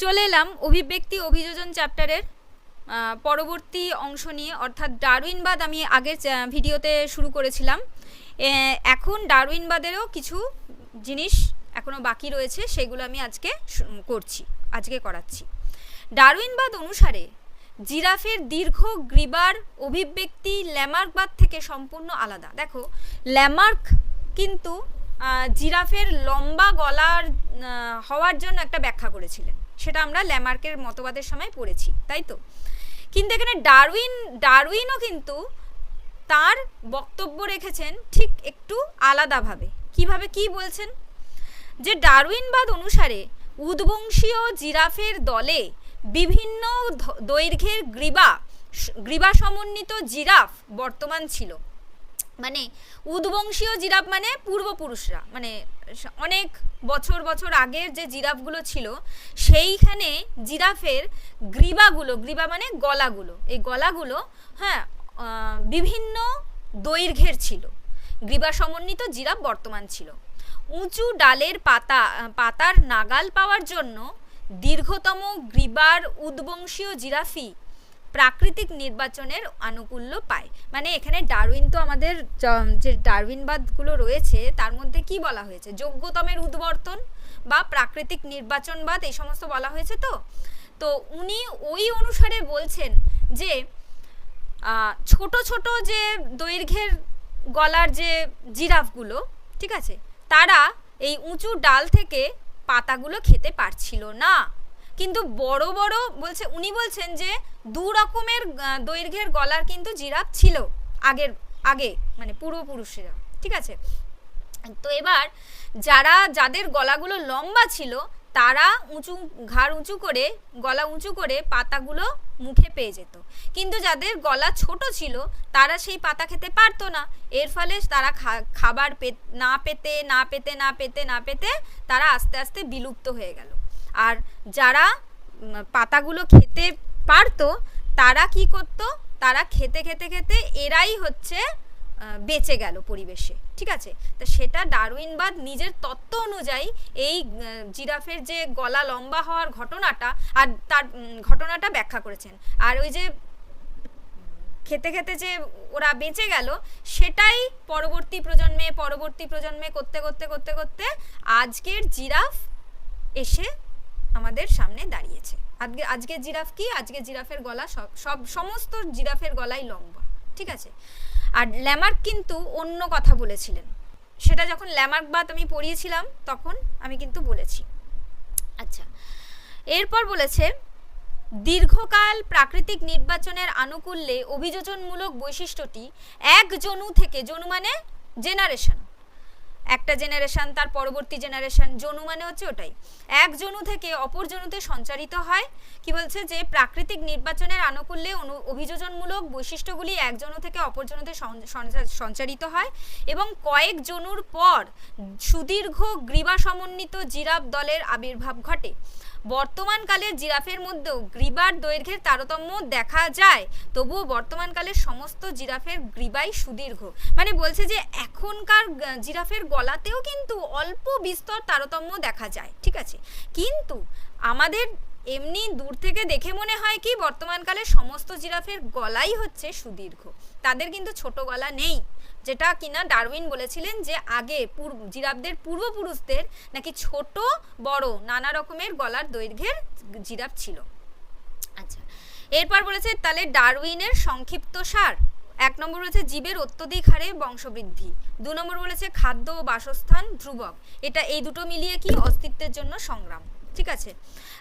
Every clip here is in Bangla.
চলে এলাম অভিব্যক্তি অভিযোজন চ্যাপ্টারের পরবর্তী অংশ নিয়ে। অর্থাৎ ডারউইনবাদ আমি আগের ভিডিওতে শুরু করেছিলাম। এখন ডারউইনবাদেরও কিছু জিনিস এখনও বাকি রয়েছে, সেগুলো আমি আজকে করছি, আজকে করাচ্ছি। ডারউইনবাদ অনুসারে জিরাফের দীর্ঘ গ্রীবার অভিব্যক্তি ল্যামার্কবাদ থেকে সম্পূর্ণ আলাদা। দেখো, ল্যামার্ক কিন্তু জিরাফের লম্বা গলার হওয়ার জন্য একটা ব্যাখ্যা করেছিলেন। সেটা আমরা ল্যামার্কের মতবাদের সময় পড়েছি, তাই তো? কিন্তু এখানে ডারউইন, ডারউইনও কিন্তু তার বক্তব্য রেখেছেন ঠিক একটু আলাদাভাবে। কীভাবে কি বলছেন? যে ডারউইনবাদ অনুসারে উদ্বংশীয় জিরাফের দলে বিভিন্ন দৈর্ঘ্যের গ্রীবা গ্রীবা সমন্বিত জিরাফ বর্তমান ছিল। মানে উদ্বংশীয় জিরাফ মানে পূর্বপুরুষরা। মানে অনেক বছর বছর আগের যে জিরাফগুলো ছিল, সেইখানে জিরাফের গ্রীবাগুলো, গ্রীবা মানে গলাগুলো, এই গলাগুলো হ্যাঁ বিভিন্ন দৈর্ঘ্যের ছিল। গ্রীবা সমন্বিত জিরাফ বর্তমান ছিল। উঁচু ডালের পাতা পাতার নাগাল পাওয়ার জন্য দীর্ঘতম গ্রীবার উদ্বংশীয় জিরাফি প্রাকৃতিক নির্বাচনের আনুকূল্য পায়। মানে এখানে ডারউইন তো আমাদের যে ডারউইনবাদগুলো রয়েছে, তার মধ্যে কি বলা হয়েছে? যোগ্যতমের উদ্বর্তন বা প্রাকৃতিক নির্বাচনবাদ, এই সমস্ত বলা হয়েছে তো? তো উনি ওই অনুসারে বলছেন যে ছোট ছোট যে দৈর্ঘ্যের গলার যে জিরাফগুলো, ঠিক আছে, তারা এই উঁচু ডাল থেকে পাতাগুলো খেতে পারছিল না। কিন্তু বড় বড় বলছে, উনি বলছেন যে দু রকমের দৈর্ঘ্যের গলার কিন্তু জিরাফ ছিল আগের, আগে মানে পূর্বপুরুষেরা, ঠিক আছে? তো এবার যারা, যাদের গলাগুলো লম্বা ছিল, তারা উঁচু, ঘাড় উঁচু করে, গলা উঁচু করে পাতাগুলো মুখে পেয়ে যেত। কিন্তু যাদের গলা ছোট ছিল, তারা সেই পাতা খেতে পারতো না। এর ফলে তারা খাবার না পেতে না পেতে না পেতে না পেতে তারা আস্তে আস্তে বিলুপ্ত হয়ে গেল। আর যারা পাতাগুলো খেতে পারতো, তারা কি করতো? তারা খেতে খেতে খেতে এরাই হচ্ছে বেঁচে গেল পরিবেশে। ঠিক আছে? তা সেটা ডারউইনবাদ নিজের তত্ত্ব অনুযায়ী এই জিরাফের যে গলা লম্বা হওয়ার ঘটনাটা আর তার ঘটনাটা ব্যাখ্যা করেছেন। আর ওই যে খেতে খেতে যে ওরা বেঁচে গেল, সেটাই পরবর্তী প্রজন্মে পরবর্তী প্রজন্মে করতে করতে করতে করতে আজকের জিরাফ এসে আমাদের সামনে দাঁড়িয়েছে। আজকে আজকের জিরাফ কি? আজকে জিরাফের গলা সব সব সমস্ত জিরাফের গলাই লম্বা, ঠিক আছে? আর ল্যামার্ক কিন্তু অন্য কথা বলেছিলেন। সেটা যখন ল্যামার্ক ল্যামার্কবাদ আমি পড়িয়েছিলাম, তখন আমি কিন্তু বলেছি। আচ্ছা এরপর বলেছে, দীর্ঘকাল প্রাকৃতিক নির্বাচনের আনুকূল্যে অভিযোজনমূলক বৈশিষ্ট্যটি এক জনু থেকে জনু মানে জেনারেশন। একটা জেনারেশন তার পরবর্তী জেনারেশন জনু মানে হচ্ছে ওটাই। এক জনু থেকে অপর জনুতে সঞ্চারিত হয়। কি বলছে যে, প্রাকৃতিক নির্বাচনের আনুকূল্যে অনু, অভিযোজনমূলক বৈশিষ্ট্যগুলি এক জনু থেকে অপর জনুতে সঞ্চারিত হয় এবং কয়েক জনুর পর সুদীর্ঘ গ্রীবা সমন্বিত জিরাফ দলের আবির্ভাব ঘটে। বর্তমানকালের জিরাফের মধ্যেও গ্রীবার দৈর্ঘ্যের তারতম্য দেখা যায়। তবুও বর্তমানকালের সমস্ত জিরাফের গ্রীবাই সুদীর্ঘ। মানে বলছে যে এখনকার জিরাফের গলাতেও কিন্তু অল্প বিস্তর তারতম্য দেখা যায়। ঠিক আছে? কিন্তু আমাদের এমনি দূর থেকে দেখে মনে হয় কি বর্তমানকালে সমস্ত জিরাফের গলাই হচ্ছে সুদীর্ঘ। তাদের কিন্তু ছোট গলা নেই। যেটা কিনা ডারউইন বলেছিলেন যে আগে জিরাফদের পূর্বপুরুষদের নাকি ছোট, বড় নানা রকমের গলার দৈর্ঘ্যের জিরাফ ছিল। আচ্ছা এরপর বলেছে তাহলে ডারউইনের সংক্ষিপ্ত সার, এক নম্বর বলেছে জীবের অত্যধিক হারে বংশবৃদ্ধি, দু নম্বর বলেছে খাদ্য ও বাসস্থান ধ্রুবক, এটা এই দুটো মিলিয়ে কি অস্তিত্বের জন্য সংগ্রাম? ঠিক আছে?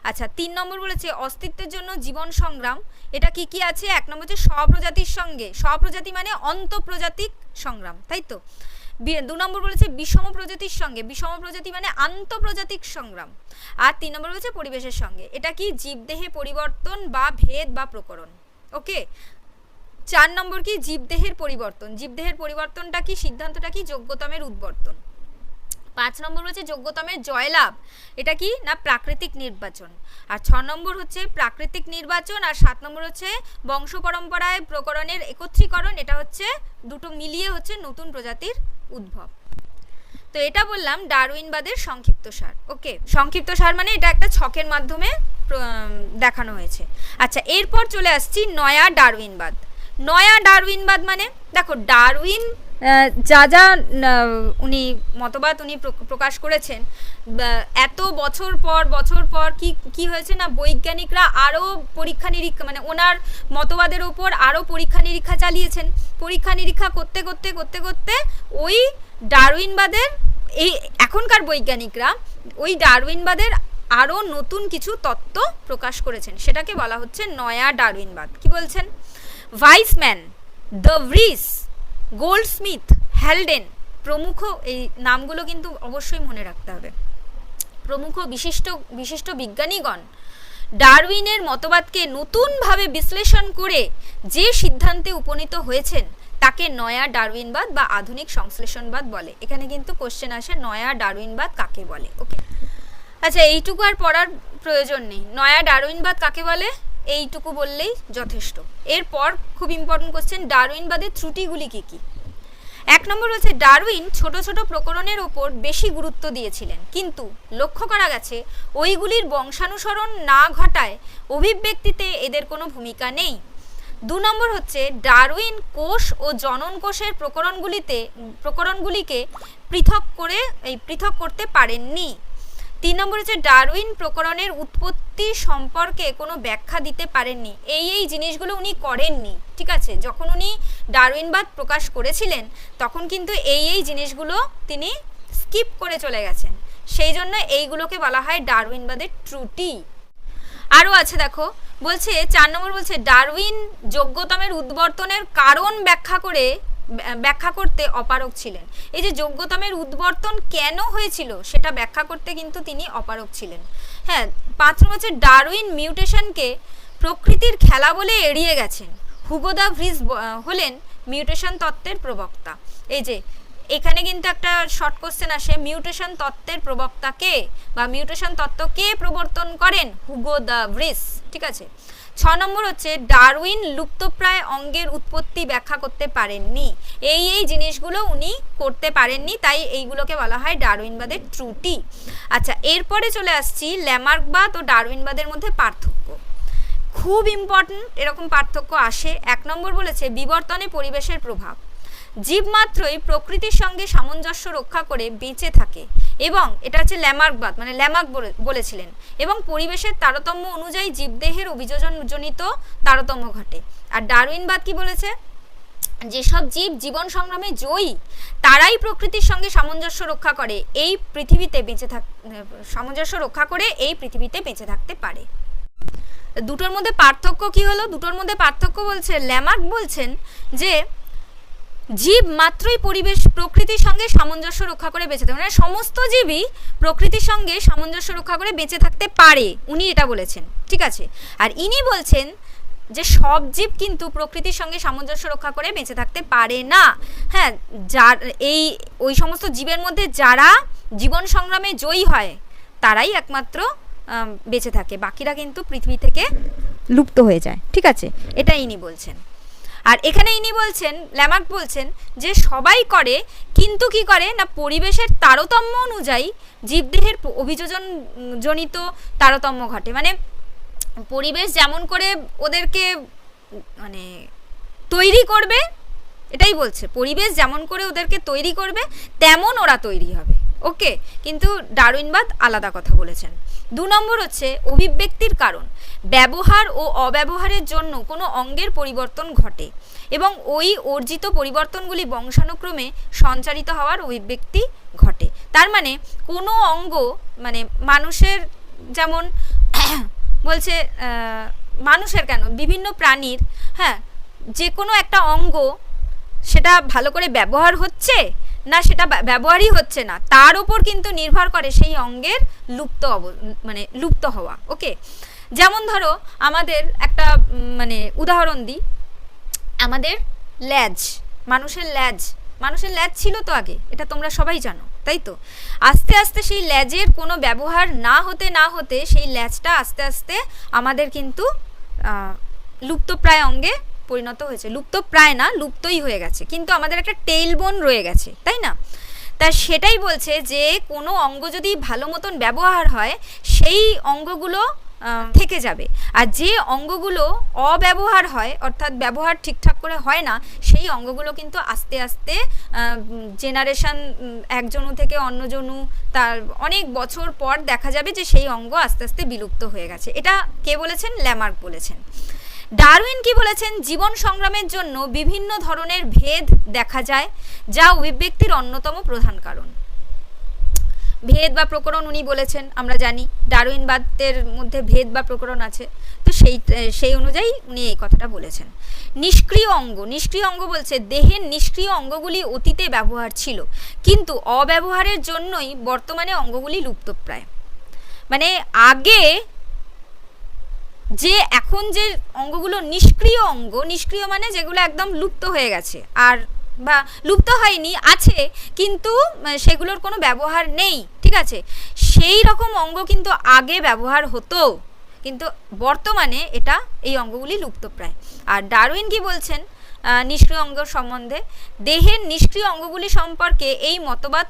আচ্ছা তিন নম্বর বলেছে, অস্তিত্বের জন্য জীবন সংগ্রাম। এটা কি কি আছে? এক নম্বর হচ্ছে স্বপ্রজাতির সঙ্গে। স্বপ্রজাতি মানে অন্তঃপ্রজাতিক সংগ্রাম, তাই তো? দু নম্বর বলেছে বিষম প্রজাতির সঙ্গে। বিষম প্রজাতি মানে আন্তঃপ্রজাতিক সংগ্রাম। আর তিন নম্বর বলেছে পরিবেশের সঙ্গে। এটা কি, জীবদেহে পরিবর্তন বা ভেদ বা প্রকরণ? ওকে? চার নম্বর কি, জীবদেহের পরিবর্তন। জীবদেহের পরিবর্তনটা কি, সিদ্ধান্তটা কি, যোগ্যতমের উদ্বর্তন? পাঁচ নম্বর হচ্ছে যোগ্যতমের জয়লাভ। এটা কি? না, প্রাকৃতিক নির্বাচন। আর ছ নম্বর হচ্ছে প্রাকৃতিক নির্বাচন আর সাত নম্বর হচ্ছে বংশ পরম্পরায় প্রকরণের একত্রীকরণ। এটা হচ্ছে দুটো মিলিয়ে হচ্ছে নতুন প্রজাতির উদ্ভব। তো এটা বললাম ডারউইনবাদের সংক্ষিপ্ত সার। ওকে, সংক্ষিপ্ত সার মানে এটা একটা ছকের মাধ্যমে দেখানো হয়েছে। আচ্ছা এরপর চলে আসছি নয়া ডারউইনবাদ। নয়া ডারউইনবাদ মানে? দেখো, ডারউইন যা যা উনি মতবাদ উনি প্রকাশ করেছেন এত বছর পর বছর পর কি কি হয়েছে না, বৈজ্ঞানিকরা আরও পরীক্ষা নিরীক্ষা মানে ওনার মতবাদের ওপর আরও পরীক্ষা নিরীক্ষা চালিয়েছেন। পরীক্ষা নিরীক্ষা করতে করতে করতে করতে ওই ডারউইনবাদের, এই এখনকার বৈজ্ঞানিকরা ওই ডারউইনবাদের আরও নতুন কিছু তত্ত্ব প্রকাশ করেছেন। সেটাকে বলা হচ্ছে নয়া ডারউইনবাদ। কি বলছেন? Weismann, de Vries Goldschmidt Haldane প্রমুখ এই নামগুলো কিন্তু অবশ্যই মনে রাখতে হবে। প্রমুখ বিশিষ্ট বিশিষ্ট বিজ্ঞানীগণ ডারউইনের মতবাদকে নতুনভাবে বিশ্লেষণ করে যে সিদ্ধান্তে উপনীত হয়েছেন, তাকে নয়া ডারউইনবাদ বা আধুনিক সংশ্লেষণবাদ বলে। এখানে কিন্তু কোশ্চেন আসে, নয়া ডারউইনবাদ কাকে বলে? ওকে আচ্ছা এইটুকু আর পড়ার প্রয়োজন নেই। নয়া ডারউইনবাদ কাকে বলে? এইটুকু বললেই যথেষ্ট। এরপর খুব ইম্পর্টেন্ট কোশ্চেন ডারউইনবাদের ত্রুটিগুলি কী কী? এক নম্বর হচ্ছে, ডারউইন ছোট ছোট প্রকরণের ওপর বেশি গুরুত্ব দিয়েছিলেন। কিন্তু লক্ষ্য করা গেছে, ওইগুলির বংশানুসরণ না ঘটায় অভিব্যক্তিতে এদের কোনো ভূমিকা নেই। দু নম্বর হচ্ছে, ডারউইন কোষ ও জনন কোষের প্রকরণগুলিতে, প্রকরণগুলিকে পৃথক করে, এই পৃথক করতে পারেননি। তিন নম্বর হচ্ছে ডারউইন প্রকরণের উৎপত্তি সম্পর্কে কোনো ব্যাখ্যা দিতে পারেননি। এই এই জিনিসগুলো উনি করেননি, ঠিক আছে? যখন উনি ডারউইনবাদ প্রকাশ করেছিলেন, তখন কিন্তু এই এই জিনিসগুলো তিনি স্কিপ করে চলে গেছেন। সেই জন্য এইগুলোকে বলা হয় ডারউইনবাদের ত্রুটি। আরও আছে দেখো, বলছে, চার নম্বর বলছে, ডারউইন যোগ্যতমের উদ্বর্তনের কারণ ব্যাখ্যা করে ব্যাখ্যা করতে অপারক ছিলেন। এই যে যোগ্যতমের উদ্বর্তন কেন হয়েছিল সেটা ব্যাখ্যা করতে কিন্তু তিনি অপারক ছিলেন। হ্যাঁ পাঁচ হচ্ছে ডারউইন মিউটেশনকে প্রকৃতির খেলা বলে এড়িয়ে গেছেন। হুগোদা ভ্রিজ হলেন মিউটেশন তত্ত্বের প্রবক্তা। এই যে, এখানে কিন্তু একটা শর্ট কোশ্চেন আসে, মিউটেশন তত্ত্বের প্রবক্তা কে বা মিউটেশন তত্ত্ব কে প্রবর্তন করেন? হুগো দ্য ব্রিস ঠিক আছে? ছ নম্বর হচ্ছে, ডারউইন লুপ্তপ্রায় অঙ্গের উৎপত্তি ব্যাখ্যা করতে পারেননি। এই এই জিনিসগুলো উনি করতে পারেননি, তাই এইগুলোকে বলা হয় ডারউইনবাদের ত্রুটি। আচ্ছা এরপরে চলে আসছি ল্যামার্কবাদ ও ডারউইনবাদের মধ্যে পার্থক্য। খুব ইম্পর্ট্যান্ট এরকম পার্থক্য আসে। এক নম্বর বলেছে, বিবর্তনে পরিবেশের প্রভাব। জীব মাত্রই প্রকৃতির সঙ্গে সামঞ্জস্য রক্ষা করে বেঁচে থাকে। এবং এটা হচ্ছে ল্যামার্কবাদ মানে ল্যামার্ক বলে- বলেছিলেন। এবং পরিবেশের তারতম্য অনুযায়ী জীবদেহের অভিযোজনজনিত তারতম্য ঘটে। আর ডারউইনবাদ কি বলেছে? যেসব জীব জীবন সংগ্রামে জয়ী, তারাই প্রকৃতির সঙ্গে সামঞ্জস্য রক্ষা করে, এই পৃথিবীতে বেঁচে থাক, সামঞ্জস্য রক্ষা করে এই পৃথিবীতে বেঁচে থাকতে পারে। দুটোর মধ্যে পার্থক্য কি হলো? দুটোর মধ্যে পার্থক্য বলছে, ল্যামার্ক বলছেন যে জীব মাত্রই পরিবেশ, প্রকৃতির সঙ্গে সামঞ্জস্য রক্ষা করে বেঁচে থাকে। মানে সমস্ত জীবই প্রকৃতির সঙ্গে সামঞ্জস্য রক্ষা করে বেঁচে থাকতে পারে, উনি এটা বলেছেন, ঠিক আছে? আর ইনি বলছেন যে সব জীব কিন্তু প্রকৃতির সঙ্গে সামঞ্জস্য রক্ষা করে বেঁচে থাকতে পারে না। হ্যাঁ যার, এই, ওই সমস্ত জীবের মধ্যে যারা জীবন সংগ্রামে জয়ী হয়, তারাই একমাত্র বেঁচে থাকে। বাকিরা কিন্তু পৃথিবী থেকে লুপ্ত হয়ে যায়, ঠিক আছে? এটা ইনি বলছেন। আর এখানে ইনি বলছেন ল্যামার্ক বলছেন যে সবাই করে, কিন্তু কি করে? না পরিবেশের তারতম্য অনুযায়ী জীবদেহের অভিযোজন, জনিত তারতম্য ঘটে। মানে পরিবেশ যেমন করে ওদেরকে মানে তৈরি করবে, এটাই বলছে। পরিবেশ যেমন করে ওদেরকে তৈরি করবে, তেমন ওরা তৈরি হবে। ওকে, কিন্তু ডারউইনবাদ আলাদা কথা বলেছেন। দু নম্বর হচ্ছে অভিব্যক্তির কারণ। ব্যবহার ও অব্যবহারের জন্য কোনো অঙ্গের পরিবর্তন ঘটে এবং ওই অর্জিত পরিবর্তনগুলি বংশানুক্রমে সঞ্চারিত হওয়ার অভিব্যক্তি ঘটে। তার মানে কোনো অঙ্গ মানে মানুষের যেমন বলছে মানুষের কেন? বিভিন্ন প্রাণীর হ্যাঁ যে কোনো একটা অঙ্গ সেটা ভালো করে ব্যবহার হচ্ছে না, সেটা ব্যবহারই হচ্ছে না। তার উপর কিন্তু নির্ভর করে সেই অঙ্গের লুপ্ত অব মানে লুপ্ত হওয়া, ওকে? যেমন ধরো, আমাদের একটা মানে উদাহরণ দিই। আমাদের ল্যাজ, মানুষের ল্যাজ। মানুষের ল্যাজ ছিল তো আগে, এটা তোমরা সবাই জানো, তাই তো? আস্তে আস্তে সেই ল্যাজের কোনো ব্যবহার না হতে না হতে সেই ল্যাজটা আস্তে আস্তে আমাদের কিন্তু লুপ্তপ্রায় অঙ্গে পরিণত হয়েছে। লুপ্ত প্রায় না, লুপ্তই হয়ে গেছে। কিন্তু আমাদের একটা টেইল বোন রয়ে গেছে, তাই না? তা সেটাই বলছে যে, কোনো অঙ্গ যদি ভালো মতন ব্যবহার হয়, সেই অঙ্গগুলো থেকে যাবে। আর যে অঙ্গগুলো অব্যবহার হয়, অর্থাৎ ব্যবহার ঠিকঠাক করে হয় না, সেই অঙ্গগুলো কিন্তু আস্তে আস্তে জেনারেশন একজনু থেকে অন্যজনু, তার অনেক বছর পর দেখা যাবে যে সেই অঙ্গ আস্তে আস্তে বিলুপ্ত হয়ে গেছে। এটা কে বলেছেন? ল্যামার্ক বলেছেন। ডারউইন কি বলেছেন? জীবন সংগ্রামের জন্য বিভিন্ন ধরনের ভেদ দেখা যায়, যা অভিব্যক্তির অন্যতম প্রধান কারণ। ভেদ বা প্রকরণ উনি বলেছেন, আমরা জানি ডারউইনবাদের মধ্যে ভেদ বা প্রকরণ আছে। তো সেই সেই অনুযায়ী উনি এই কথাটা বলেছেন। নিষ্ক্রিয় অঙ্গ নিষ্ক্রিয় অঙ্গ বলছে দেহের নিষ্ক্রিয় অঙ্গগুলি অতীতে ব্যবহার ছিল, কিন্তু অব্যবহারের জন্যই বর্তমানে অঙ্গগুলি লুপ্তপ্রায়। মানে আগে যে এখন যে অঙ্গগুলো নিষ্ক্রিয় অঙ্গ, নিষ্ক্রিয় মানে যেগুলো একদম লুপ্ত হয়ে গেছে। আর বা লুপ্ত হয়নি, আছে, কিন্তু সেগুলোর কোনো ব্যবহার নেই, ঠিক আছে? সেই রকম অঙ্গ কিন্তু আগে ব্যবহার হতো, কিন্তু বর্তমানে এটা এই অঙ্গগুলি লুপ্তপ্রায় আর ডারউইন কি বলছেন? নিষ্ক্রিয় অঙ্গ সম্বন্ধে? দেহের নিষ্ক্রিয় অঙ্গগুলি সম্পর্কে এই মতবাদ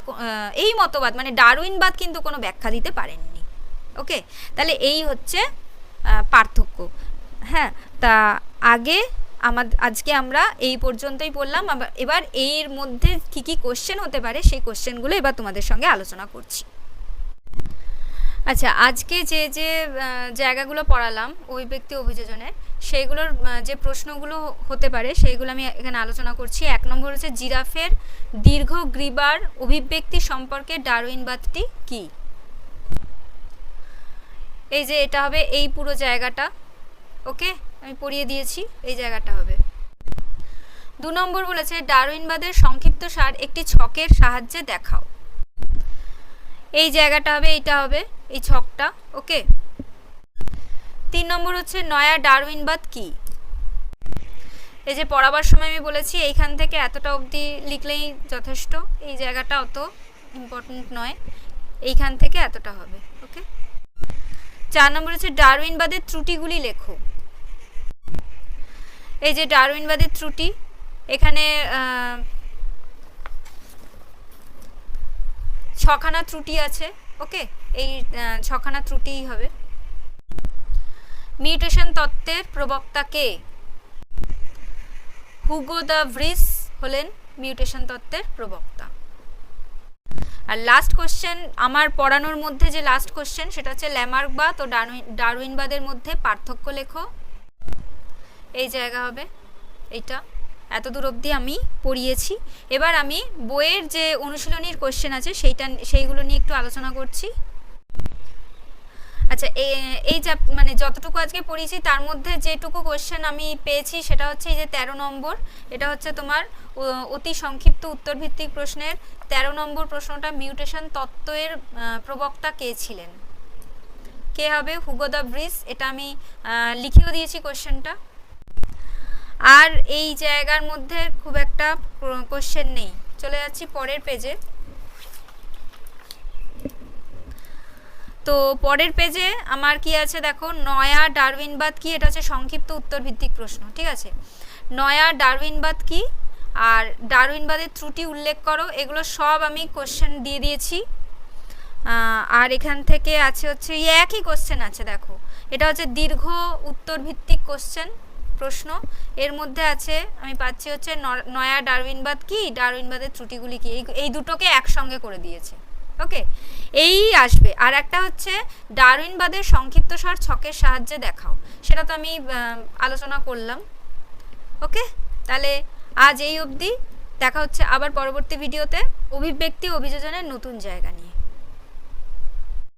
এই মতবাদ মানে ডারউইনবাদ কিন্তু কোনো ব্যাখ্যা দিতে পারেননি। ওকে? তাহলে এই হচ্ছে পার্থক্য। হ্যাঁ তা আগে আমার আজকে আমরা এই পর্যন্তই পড়লাম আবার এবার এর মধ্যে কি কি কোশ্চেন হতে পারে সেই কোশ্চেনগুলো এবার তোমাদের সঙ্গে আলোচনা করছি। আচ্ছা আজকে যে যে জায়গাগুলো পড়ালাম ওই ব্যক্তি অভিযোজনের, সেইগুলোর যে প্রশ্নগুলো হতে পারে সেইগুলো আমি এখানে আলোচনা করছি। এক নম্বর হচ্ছে জিরাফের দীর্ঘ গ্রীবার অভিব্যক্তি সম্পর্কে ডারউইনবাদটি কী? এই যে এটা হবে এই পুরো জায়গাটা, ওকে? আমি পড়িয়ে দিয়েছি, এই জায়গাটা হবে। দু নম্বর বলেছে, ডারউইনবাদের সংক্ষিপ্ত সার একটি ছকের সাহায্যে দেখাও। এই জায়গাটা হবে, এইটা হবে, এই ছকটা, ওকে? তিন নম্বর হচ্ছে, নয়া ডারউইনবাদ কি? এই যে পড়াবার সময় আমি বলেছি, এইখান থেকে এতটা অবধি লিখলেই যথেষ্ট, এই জায়গাটা অত ইম্পর্টেন্ট নয়, এইখান থেকে এতটা হবে। চার নম্বর হচ্ছে ডারউইনবাদের ত্রুটিগুলি লেখো। এই যে ডারউইনবাদের ত্রুটি, এখানে ছখানা ত্রুটি আছে, ওকে? এই ছখানা ত্রুটিই হবে। মিউটেশন তত্ত্বের প্রবক্তা কে? হুগো দ্য ভ্রিস হলেন মিউটেশন তত্ত্বের প্রবক্তা। আর লাস্ট কোশ্চেন আমার পড়ানোর মধ্যে যে লাস্ট কোশ্চেন সেটা হচ্ছে ল্যামার্কবাদ ও ডারউইন ডারউইনবাদের মধ্যে পার্থক্য লেখো। এই জায়গা হবে, এইটা। এত দূর অবধি আমি পড়িয়েছি। এবার আমি বইয়ের যে অনুশীলনীর কোশ্চেন আছে, সেইটা, সেইগুলো নিয়ে একটু আলোচনা করছি। আচ্ছা এই যা মানে যতটুকু আজকে পড়িয়েছি, তার মধ্যে যেটুকু কোশ্চেন আমি পেয়েছি, সেটা হচ্ছে এই যে তেরো নম্বর। এটা হচ্ছে তোমার অতি সংক্ষিপ্ত উত্তরভিত্তিক প্রশ্নের। তেরো নম্বর প্রশ্নটা মিউটেশন তত্ত্বের প্রবক্তা কে ছিলেন? কে হবে? হুগো দ্য ব্রিজ এটা আমি লিখেও দিয়েছি কোশ্চেনটা আর এই জায়গার মধ্যে খুব একটা কোশ্চেন নেই। চলে যাচ্ছি পরের পেজে তো পরের পেজে আমার কি আছে দেখো, নয়া ডারউইনবাদ কি? এটা হচ্ছে সংক্ষিপ্ত উত্তর ভিত্তিক প্রশ্ন, ঠিক আছে? নয়া ডারউইনবাদ কি? আর ডারউইনবাদের ত্রুটি উল্লেখ করো, এগুলো সব আমি কোশ্চেন দিয়ে দিয়েছি। আর এখান থেকে আছে হচ্ছে একই কোশ্চেন আছে দেখো। এটা হচ্ছে দীর্ঘ উত্তর ভিত্তিক কোশ্চেন প্রশ্ন। এর মধ্যে আছে, আমি পাচ্ছি হচ্ছে নয়া ডারউইনবাদ কি? ডারউইনবাদের ত্রুটিগুলি কি? এই দুটোকে একসঙ্গে করে দিয়েছে। ওকে এই আসবে। আর একটা হচ্ছে, ডারউইনবাদের সংক্ষিপ্তসার ছকের সাহায্যে দেখাও। সেটা তো আমি আলোচনা করলাম। ওকে তাহলে আজ এই অবধি। দেখা হচ্ছে আবার পরবর্তী ভিডিওতে অভিব্যক্তি অভিযোজনের নতুন জায়গা নিয়ে।